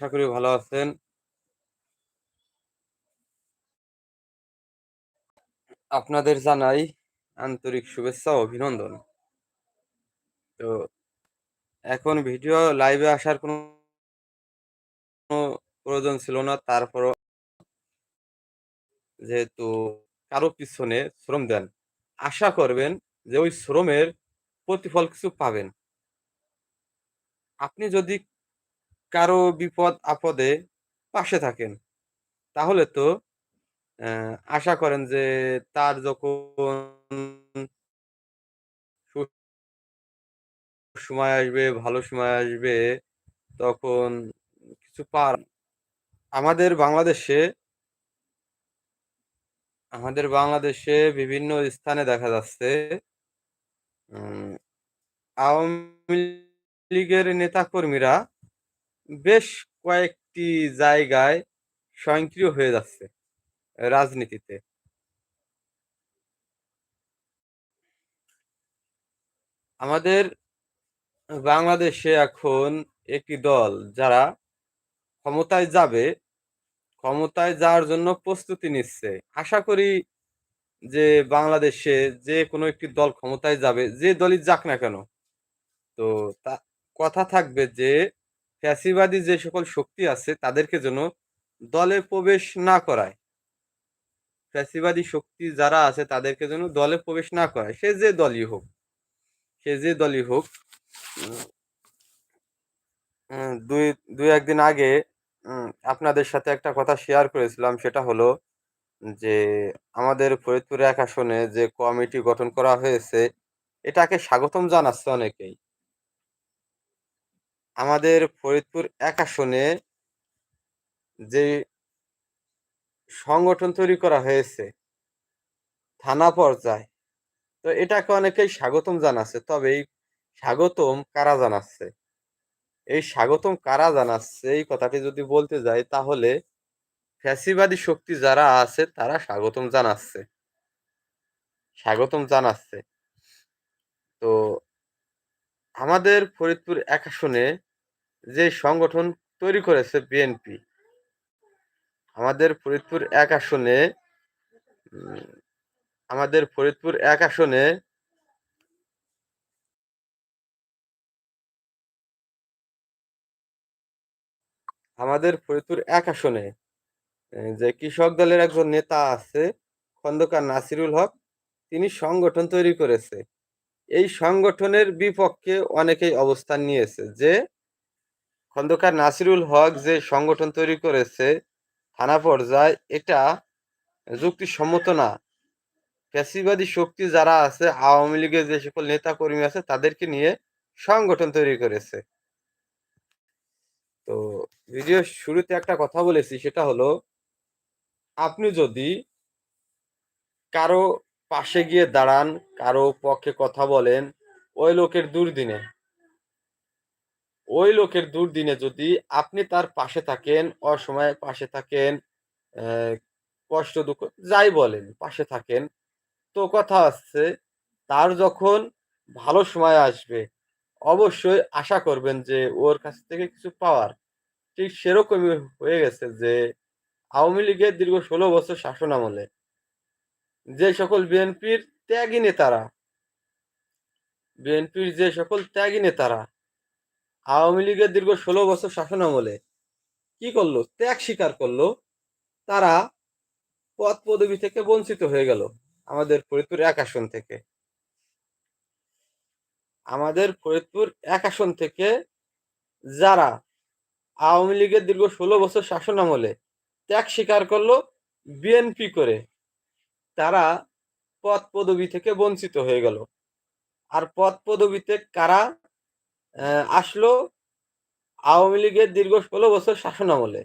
আশা করি ভালো আছেন। আপনাদের জানাই আন্তরিক শুভেচ্ছা অভিনন্দন। তো এখন ভিডিও লাইভে আসার কোনো প্রয়োজন ছিল না, তারপরও যেহেতু কারও পিছনে শ্রম দেন, আশা করবেন যে ওই শ্রমের প্রতিফল কিছু পাবেন। আপনি যদি কারও বিপদ আপদে পাশে থাকেন। তাহলে তো আশা করেন যে তার যখন সময় আসবে, ভালো সময় আসবে, তখন কিছু পার আমাদের বাংলাদেশে আমাদের বাংলাদেশে বিভিন্ন স্থানে দেখা যাচ্ছে আওয়ামী লীগের নেতাকর্মীরা বেশ কয়েকটি জায়গায় স্বয়ংক্রিয় হয়ে যাচ্ছে রাজনীতিতে। আমাদের বাংলাদেশে এখন একটি দল যারা ক্ষমতায় যাবে, ক্ষমতায় যাওয়ার জন্য প্রস্তুতি নিচ্ছে। আশা করি যে বাংলাদেশে যে কোনো একটি দল ক্ষমতায় যাবে, যে দলই যাক না কেন, তো তা কথা থাকবে যে ফ্যাসিবাদী যে সকল শক্তি আছে, তাদেরকে যেন দলে প্রবেশ না করায়। ফ্যাসিবাদী শক্তি যারা আছে, তাদেরকে যেন দলে প্রবেশ না করায়। সে যে দলই হোক, সে যে দলই হোক দুই দুই একদিন আগে আপনাদের সাথে একটা কথা শেয়ার করেছিলাম। সেটা হলো যে, আমাদের ফরিদপুর এক আসনে যে কমিটি গঠন করা হয়েছে, এটাকে স্বাগতম জানাচ্ছে অনেকেই। আমাদের ফরিদপুর এক আসনে যে সংগঠন তৈরি করা হয়েছে, থানা পর্যায়ে, তো এটাকে অনেকেই স্বাগতম জানাচ্ছে, তবে এই স্বাগতম কারা জানাচ্ছে? এই স্বাগতম কারা জানাচ্ছে? এই কথাটি যদি বলতে যাই, তাহলে ফ্যাসিবাদী শক্তি যারা আছে, তারা স্বাগতম জানাচ্ছে। স্বাগতম জানাচ্ছে। তো আমাদের ফরিদপুর এক আসনে যে সংগঠন তৈরি করেছে বিএনপি, আমাদের ফরিদপুর এক আসনে আমাদের ফরিদপুর এক আসনে আমাদের ফরিদপুর এক আসনে যে কৃষক দলের একজন নেতা আছে খন্দকার নাসিরুল হক, তিনি সংগঠন তৈরি করেছে। এই সংগঠনের বিপক্ষে অনেকেই অবস্থান নিয়েছে যে খন্দকার নাসিরুল হক যে সংগঠন তৈরি করেছে থানা পর্যায়ে, এটা যুক্তিসম্মত না। ফ্যাসিবাদী শক্তি যারা আছে, আওয়ামী লীগের যে সকল নেতা কর্মী আছে, তাদেরকে নিয়ে সংগঠন তৈরি করেছে। তো ভিডিও শুরুতে একটা কথা বলেছি, সেটা হলো, আপনি যদি কারও পাশে গিয়ে দাঁড়ান, কারও পক্ষে কথা বলেন। ওই লোকের দুর্দিনে। ওই লোকের দুর্দিনে যদি আপনি তার পাশে থাকেন, অসময়ে পাশে থাকেন কষ্ট দুঃখ, যাই বলেন, পাশে থাকেন, তো কথা আছে, তার যখন ভালো সময় আসবে, অবশ্যই আশা করবেন যে ওর কাছ থেকে কিছু পাওয়ার। ঠিক সেরকমই হয়ে গেছে যে আওয়ামী লীগের দীর্ঘ ষোলো বছর শাসন আমলে যে সকল বিএনপির ত্যাগী নেতারা, বিএনপির যে সকল ত্যাগী নেতারা আওয়ামী লীগের দীর্ঘ ষোলো বছর শাসন আমলে কি করল? ত্যাগ স্বীকার করল। তারা পদ পদবি থেকে বঞ্চিত হয়ে গেল আমাদের ফরিদপুর এক আসন থেকে। আমাদের ফরিদপুর এক আসন থেকে যারা আওয়ামী লীগের দীর্ঘ ষোলো বছর শাসন আমলে ত্যাগ স্বীকার করল, বিএনপি করে তারা পদ পদবি থেকে বঞ্চিত হয়ে গেল। আর পদ পদবিতে কারা আসলো? আওয়ামী লীগের দীর্ঘ ষোলো বছর শাসন আমলে।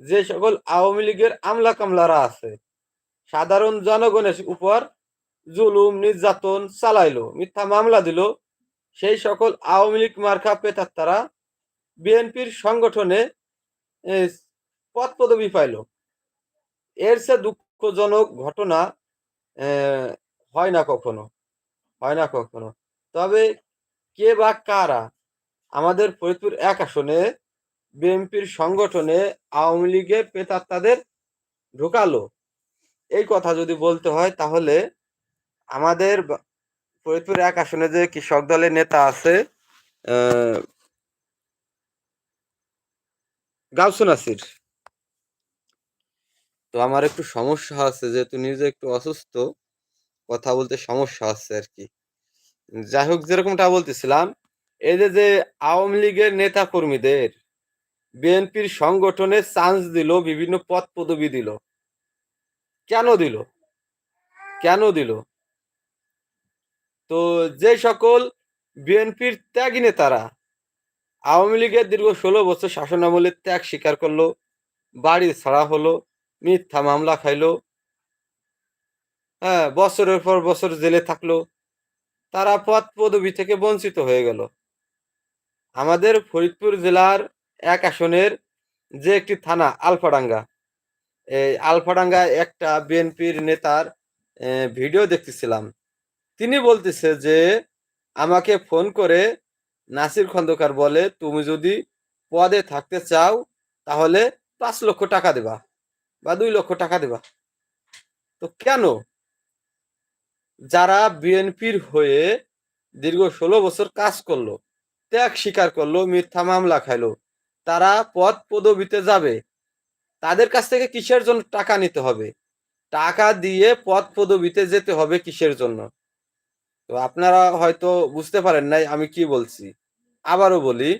যে সকল আওয়ামী লীগের আমলা কামলারা আছে, সাধারণ জনগণের উপর জুলুম, নির্যাতন চালাইলো, মিথ্যা মামলা দিল, সেই সকল আওয়ামী লীগ মার্কা পেতার তারা বিএনপির সংগঠনে পদ পদবি পাইল। এর সে দুঃখজনক ঘটনা হয় না কখনো হয় না কখনো। তবে কে বা কারা আমাদের ফরিদপুর এক আসনে বিএনপির সংগঠনে আওয়ামী লীগের প্রেতাত্মাদের ঢোকালো? এই কথা যদি বলতে হয় তাহলে আমাদের ফরিদপুর এক আসনে যে কৃষক দলের নেতা আছে আহ, গাউসু নাসির তো আমার একটু সমস্যা আছে, যেহেতু নিজে একটু অসুস্থ, কথা বলতে সমস্যা হচ্ছে আর কি যাই হোক, যেরকমটা বলতেছিলাম, এই যে যে আওয়ামী লীগের নেতা কর্মীদের বিএনপির সংগঠনে চান্স দিল, বিভিন্ন পদ পদবি দিল। কেন দিল? কেন দিল? তো যে সকল বিএনপির ত্যাগী নেতারা, আওয়ামী লীগের দীর্ঘ ষোলো বছর শাসনামলে ত্যাগ স্বীকার করল, বাড়ি ছাড়া হলো মিথ্যা মামলা খাইলো। হ্যাঁ বছরের পর বছর জেলে থাকল। তারা পদ পদবি থেকে বঞ্চিত হয়ে গেল। আমাদের ফরিদপুর জেলার এক আসনের যে একটি থানা, আলফাডাঙ্গা, এই আলফাডাঙ্গা একটা বিএনপির নেতার ভিডিও দেখতেছিলাম। তিনি বলতেছে যে, আমাকে ফোন করে নাসির খন্দকার বলে, তুমি যদি পদে থাকতে চাও, তাহলে পাঁচ লক্ষ টাকা দেবা। বা দুই লক্ষ টাকা দেবা। তো কেন? যারা বিএনপির হয়ে দীর্ঘ ষোলো বছর কাজ করল, ত্যাগ স্বীকার করল, মিথ্যা মামলা খাইলো, তারা পদ পদবিতে যাবে। তাদের কাছ থেকে কিসের জন্য টাকা নিতে হবে? টাকা দিয়ে পদ পদবিতে যেতে হবে কিসের জন্য? তো আপনারা হয়তো বুঝতে পারেন নাই, আমি কি বলছি। আবারও বলি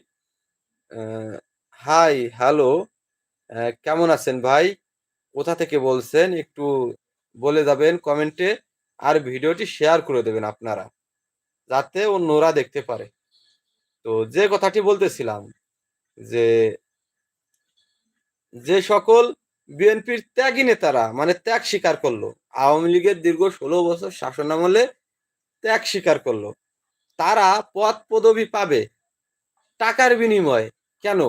হাই, হ্যালো কেমন আছেন ভাই? কোথা থেকে বলছেন একটু বলে যাবেন কমেন্টে আর ভিডিওটি শেয়ার করে দেবেন আপনারা, যাতে অন্যরা দেখতে পারে। তো যে কথাটি বলতেছিলাম যে যে সকল বিএনপির ত্যাগী নেতারা মানে ত্যাগ স্বীকার করল, আওয়ামী লীগের দীর্ঘ ষোলো বছর শাসন আমলে ত্যাগ স্বীকার করল, তারা পদ পদবি পাবে টাকার বিনিময়ে। কেন?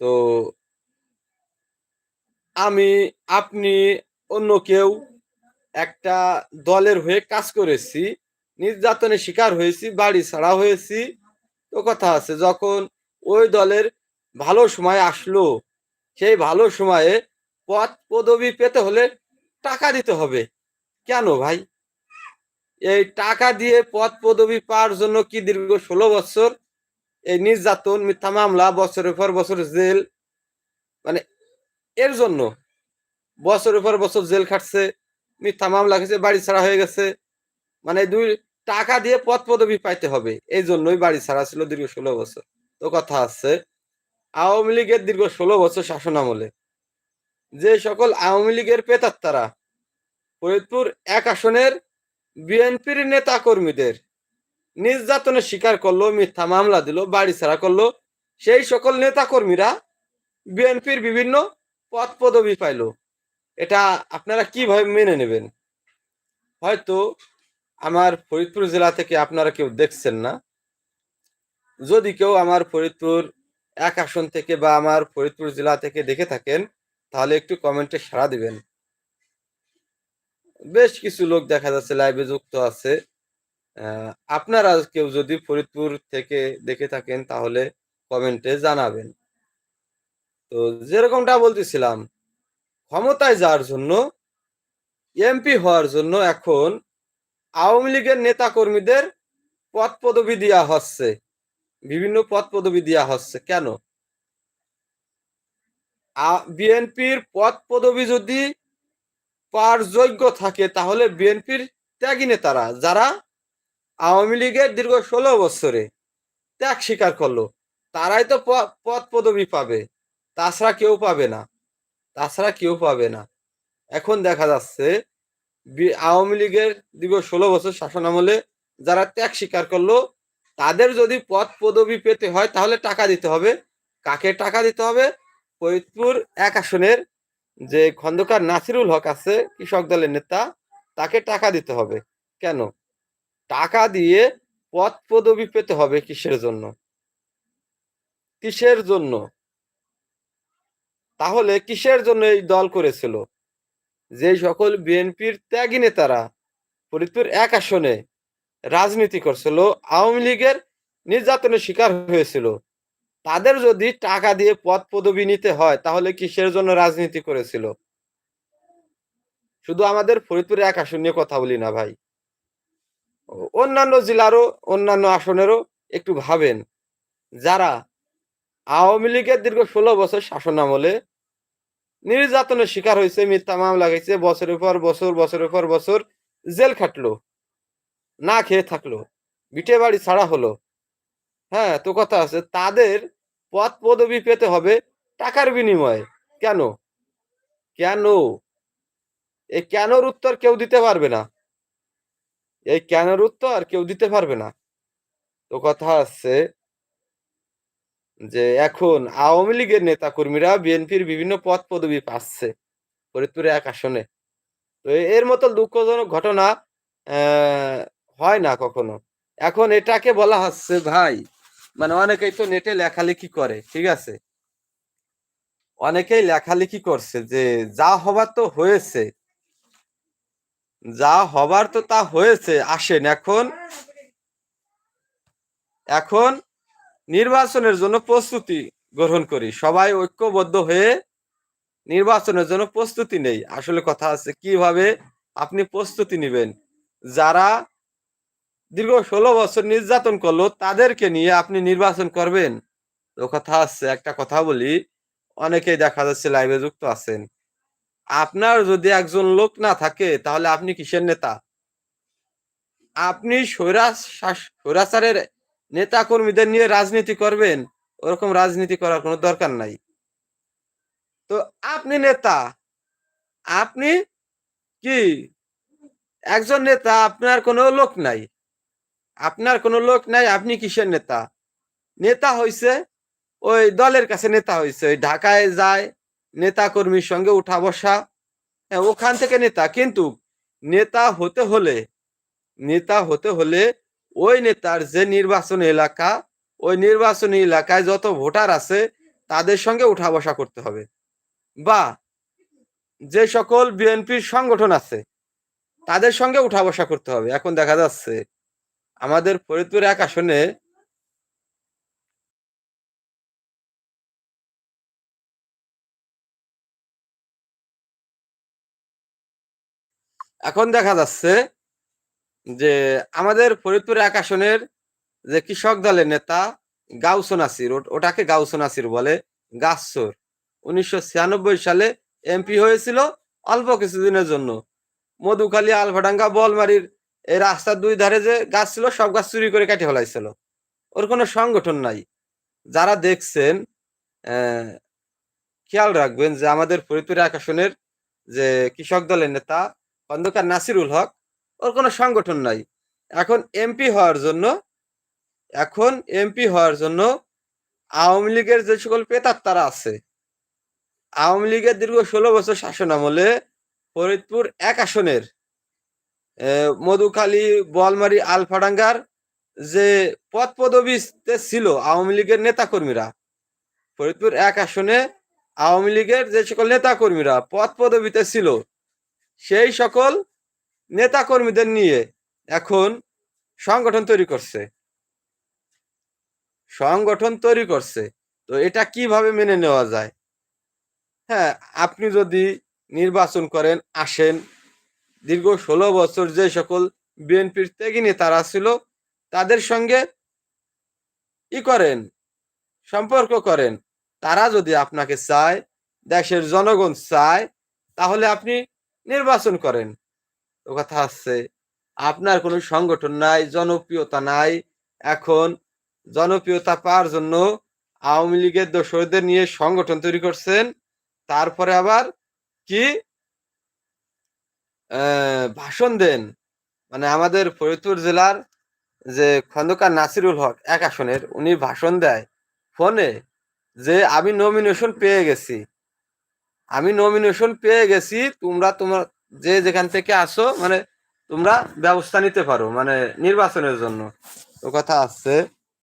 তো আমি, আপনি, অন্য কেউ একটা দলের হয়ে কাজ করেছি, নির্যাতনের শিকার হয়েছি, বাড়ি ছাড়া হয়েছি। তো কথা আছে, যখন ওই দলের ভালো সময় আসলো, সেই ভালো সময়ে পদ পদবি পেতে হলে টাকা দিতে হবে। কেন ভাই? এই টাকা দিয়ে পদ পদবি পাওয়ার জন্য কি দীর্ঘ ষোলো বছর? এই নির্যাতন, মিথ্যা মামলা, বছরের পর বছর জেল মানে এর জন্য বছরের পর বছর জেল খাটছে, মিথ্যা মামলা খেয়েছে, বাড়ি ছাড়া হয়ে গেছে। মানে দুই টাকা দিয়ে পদ পদবি পাইতে হবে। এই জন্যই বাড়ি ছাড়া ছিল দীর্ঘ ষোলো বছর। তো কথা আছে, আওয়ামী লীগের দীর্ঘ ষোলো বছর শাসন আমলে যে সকল আওয়ামী লীগের পেতাত্তারা ফরিদপুর এক আসনের বিএনপির নেতা কর্মীদের নির্যাতনের স্বীকার করল, মিথ্যা মামলা দিল, বাড়ি ছাড়া করল, সেই সকল নেতা কর্মীরা বিএনপির বিভিন্ন পদ পদবি পাইলো। এটা আপনারা কীভাবে মেনে নেবেন? হয়তো আমার ফরিদপুর জেলা থেকে আপনারা কেউ দেখছেন না। যদি কেউ আমার ফরিদপুর এক আসন থেকে বা আমার ফরিদপুর জেলা থেকে দেখে থাকেন, তাহলে একটু কমেন্টে সাড়া দিবেন। বেশ কিছু লোক দেখা যাচ্ছে লাইভে যুক্ত আছে। আপনারা কেউ যদি ফরিদপুর থেকে দেখে থাকেন, তাহলে কমেন্টে জানাবেন। তো যেরকমটা বলতেছিলাম, ক্ষমতায় যাওয়ার জন্য এমপি হওয়ার জন্য এখন আওয়ামী লীগের নেতা কর্মীদের পদ পদবি দেওয়া হচ্ছে। বিভিন্ন পদ পদবি দেওয়া হচ্ছে। কেন? বিএনপির পদ পদবি যদি পাওয়ার যোগ্য থাকে, তাহলে বিএনপির ত্যাগী নেতারা, যারা আওয়ামী লীগের দীর্ঘ ষোলো বছরে ত্যাগ স্বীকার করল, তারাই তো পদ পদবি পাবে। তাছাড়া কেউ পাবে না। তাছাড়া কেউ পাবে না। এখন দেখা যাচ্ছে আওয়ামী লীগের দীর্ঘ ষোলো বছর শাসন আমলে যারা ত্যাগ স্বীকার করল, তাদের যদি পদ পদবি পেতে হয় তাহলে টাকা দিতে হবে। কাকে টাকা দিতে হবে? ফরিদপুর এক আসনের যে খন্দকার নাসিরুল হক আছে, কৃষক দলের নেতা, তাকে টাকা দিতে হবে। কেন? টাকা দিয়ে পদ পদবি পেতে হবে কিসের জন্য? কিসের জন্য? তাহলে কিসের জন্য এই দল করেছিল? যে সকল বিএনপির ত্যাগী নেতারা ফরিদপুর এক আসনে রাজনীতি করছিল, আওয়ামী লীগের নির্যাতনের শিকার হয়েছিল। তাদের যদি টাকা দিয়ে পদ পদবি নিতে হয়, তাহলে কিসের জন্য রাজনীতি করেছিল? শুধু আমাদের ফরিদপুরে এক আসন নিয়ে কথা বলি না ভাই। অন্যান্য জেলারও অন্যান্য আসনেরও একটু ভাবেন। যারা আওয়ামী লীগের দীর্ঘ ষোলো বছর শাসন আমলে নির্যাতনের শিকার হয়েছে, মিথ্যা মামলা গেছে বছরের পর বছর, বছরের পর বছর জেল খাটলো, না খেয়ে থাকল, বিটে বাড়ি ছাড়া হলো। হ্যাঁ তো কথা আছে, তাদের পদ পদবি পেতে হবে টাকার বিনিময়ে। কেন? কেন? এই কেনর উত্তর কেউ দিতে পারবে না। এই কেনর উত্তর কেউ দিতে পারবে না। তো কথা আছে যে এখন আওয়ামী লীগের নেতা কর্মীরা বিএনপির বিভিন্ন পদ পদবি পাচ্ছে ফরিদপুরে এক আসনে। তো এর মতো দুঃখজনক ঘটনা হয় না কখনো। এখন এটাকে বলা হচ্ছে, ভাই মানে অনেকেই তো নেটে লেখালেখি করে, ঠিক আছে? অনেকেই লেখালেখি করছে যে, যা হবার তো হয়েছে, যা হবার তো তা হয়েছে, আসেন এখন এখন নির্বাচনের জন্য প্রস্তুতি গ্রহণ করি। সবাই ঐক্যবদ্ধ হয়ে নির্বাচনের জন্য প্রস্তুতি নেই। আসলে কথা আছে, কীভাবে আপনি প্রস্তুতি নেবেন? যারা দীর্ঘ ষোলো বছর নির্যাতন করল, তাদেরকে নিয়ে আপনি নির্বাচন করবেন? তো কথা আছে, একটা কথা বলি, অনেকেই দেখা যাচ্ছে লাইভে যুক্ত আছেন। আপনার যদি একজন লোক না থাকে, তাহলে আপনি কিসের নেতা? আপনি স্বৈরাচারের নেতা কর্মীদের নিয়ে রাজনীতি করবেন ওরকম রাজনীতি করার কোনো দরকার নাই। তো আপনি নেতা আপনি কি? একজন নেতা আপনার কোনো লোক নাই। আপনার কোনো লোক নাই আপনি কিসের নেতা? নেতা হইছে ওই দলের কাছে নেতা হইছে ওই ঢাকায় যায় নেতা কর্মীর সঙ্গে উঠা বসা। হ্যাঁ, ওখান থেকে নেতা কিন্তু নেতা হতে হলে নেতা হতে হলে ওই নেতার যে নির্বাচনী এলাকা, ওই নির্বাচনী এলাকায় যত ভোটার আছে, তাদের সঙ্গে উঠা বসা করতে হবে। বা যে সকল বিএনপির সংগঠন আছে, তাদের সঙ্গে উঠা বসা করতে হবে। এখন দেখা যাচ্ছে, আমাদের ফরিদপুর এক আসনে এখন দেখা যাচ্ছে যে আমাদের ফরিদপুর এক আসনের যে কৃষক দলের নেতা গাউসো নাসির ওটাকে গাউসো নাসির বলে গাছর উনিশশো সালে এমপি হয়েছিল অল্প কিছুদিনের জন্য। মধুখালী, আলফাডাঙ্গা বলমারির এই রাস্তার দুই ধারে যে গাছ ছিল, সব গাছ চুরি করে কেটে ফেলাইছিল। ওর কোনো সংগঠন নাই। যারা দেখছেন খেয়াল রাখবেন যে আমাদের ফরিদপুর এক আসনের যে কৃষক দলের নেতা খন্দকার নাসিরুল হক ওর কোনো সংগঠন নাই। এখন এমপি হওয়ার জন্য, এখন এমপি হওয়ার জন্য আওয়ামী লীগের যে সকল পেতাত্তারা আছে, আওয়ামী লীগের দীর্ঘ ষোলো বছর শাসন আমলে ফরিদপুর এক আসনের মধুখালী বলমারি আলফাডাঙ্গার যে পদ পদবিতে ছিল আওয়ামী লীগের নেতাকর্মীরা, ফরিদপুর এক আসনে আওয়ামী লীগের যে সকল নেতাকর্মীরা পদ পদবিতে ছিল, সেই সকল নেতাকর্মীদের নিয়ে এখন সংগঠন তৈরি করছে। সংগঠন তৈরি করছে। তো এটা কীভাবে মেনে নেওয়া যায়? হ্যাঁ আপনি যদি নির্বাচন করেন, আসেন, দীর্ঘ ষোলো বছর যে সকল বিএনপির ত্যাগী নেতারা ছিল, তাদের সঙ্গে ই করেন, সম্পর্ক করেন। তারা যদি আপনাকে চায়, দেশের জনগণ চায়, তাহলে আপনি নির্বাচন করেন। কথা আছে। আপনার কোনো সংগঠন নাই, জনপ্রিয়তা নাই। এখন জনপ্রিয়তা পাওয়ার জন্য আওয়ামী লীগের দোসরদের নিয়ে সংগঠন তৈরি করছেন। তারপরে আবার কি? ভাষণ দেন। মানে আমাদের ফরিদপুর জেলার যে খন্দকার নাসিরুল হক এক আসনের, উনি ভাষণ দেয়। ফোনে যে, আমি নমিনেশন পেয়ে গেছি। আমি নমিনেশন পেয়ে গেছি, তোমরা তোমার যে যেখান থেকে আসো মানে তোমরা ব্যবস্থা নিতে পারো মানে নির্বাচনের জন্য। তো কথা আছে